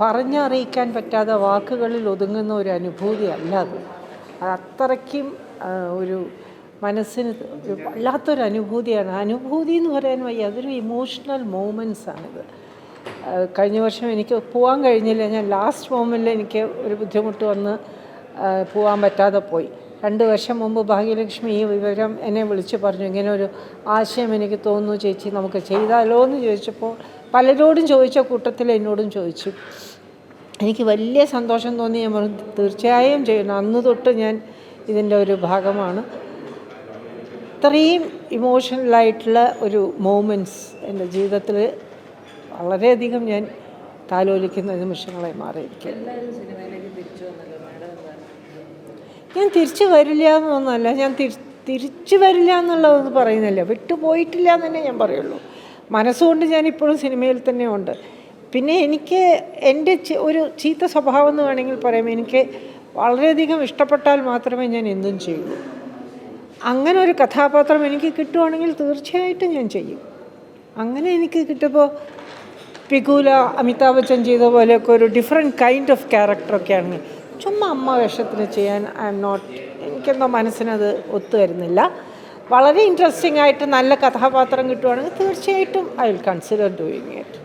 പറഞ്ഞറിയിക്കാൻ പറ്റാതെ വാക്കുകളിൽ ഒതുങ്ങുന്ന ഒരു അനുഭൂതി അല്ല അത്. അത് അത്രയ്ക്കും ഒരു മനസ്സിന് വല്ലാത്തൊരു അനുഭൂതിയാണ്. അനുഭൂതി എന്ന് പറയാൻ വയ്യ അതൊരു ഇമോഷണൽ മൂമെന്റ്സ് ആണിത്. കഴിഞ്ഞ വർഷം എനിക്ക് പോകാൻ കഴിഞ്ഞില്ല. ഞാൻ ലാസ്റ്റ് മൊമെന്റിൽ എനിക്ക് ഒരു ബുദ്ധിമുട്ട് വന്ന് പോകാൻ പറ്റാതെ പോയി. രണ്ട് വർഷം മുമ്പ് ഭാഗ്യലക്ഷ്മി ഈ വിവരം എന്നെ വിളിച്ചു പറഞ്ഞു. ഇങ്ങനെ ഒരു ആശയം എനിക്ക് തോന്നുന്നു ചേച്ചി നമുക്ക് ചെയ്താലോ എന്ന് ചോദിച്ചപ്പോൾ പലരോടും ചോദിച്ച കൂട്ടത്തിൽ എന്നോടും ചോദിച്ചു. എനിക്ക് വലിയ സന്തോഷം തോന്നി. ഞാൻ തീർച്ചയായും ചെയ്യണം അന്ന് തൊട്ട് ഞാൻ ഇതിന്റെ ഒരു ഭാഗമാണ്. ഇത്രയും ഇമോഷണലായിട്ടുള്ള ഒരു മൂമെന്റ്സ് എന്റെ ജീവിതത്തിൽ വളരെയധികം ഞാൻ താലോലിക്കുന്ന നിമിഷങ്ങളായി മാറിയിരിക്കും ഞാൻ തിരിച്ചു വരില്ല എന്നൊന്നല്ല ഞാൻ തിരി തിരിച്ചു വരില്ല എന്നുള്ളതൊന്നും പറയുന്നില്ല. വിട്ടുപോയിട്ടില്ല എന്ന് തന്നെ ഞാൻ പറയുള്ളൂ. മനസ്സുകൊണ്ട് ഞാൻ ഇപ്പോഴും സിനിമയിൽ തന്നെ ഉണ്ട് പിന്നെ എനിക്ക് എന്റെ ഒരു ചീത്ത സ്വഭാവം എന്ന് വേണമെങ്കിൽ പറയാം. എനിക്ക് വളരെയധികം ഇഷ്ടപ്പെട്ടാൽ മാത്രമേ ഞാൻ എന്തും ചെയ്യുള്ളൂ അങ്ങനെ ഒരു കഥാപാത്രം എനിക്ക് കിട്ടുവാണെങ്കിൽ തീർച്ചയായിട്ടും ഞാൻ ചെയ്യും. അങ്ങനെ എനിക്ക് കിട്ടുമ്പോൾ പികൂല അമിതാഭ് ബച്ചൻ ചെയ്ത പോലെയൊക്കെ ഒരു ഡിഫറെന്റ് കൈൻഡ് ഓഫ് ക്യാരക്ടറൊക്കെ ആണെങ്കിൽ ചുമ്മാ അമ്മ വേഷത്തിന് ചെയ്യാൻ ഐ എം നോട്ട് എനിക്കെന്തോ മനസ്സിനത് ഒത്തു വരുന്നില്ല വളരെ ഇൻട്രസ്റ്റിംഗ് ആയിട്ട് നല്ല കഥാപാത്രം കിട്ടുവാണെങ്കിൽ തീർച്ചയായിട്ടും I will consider doing it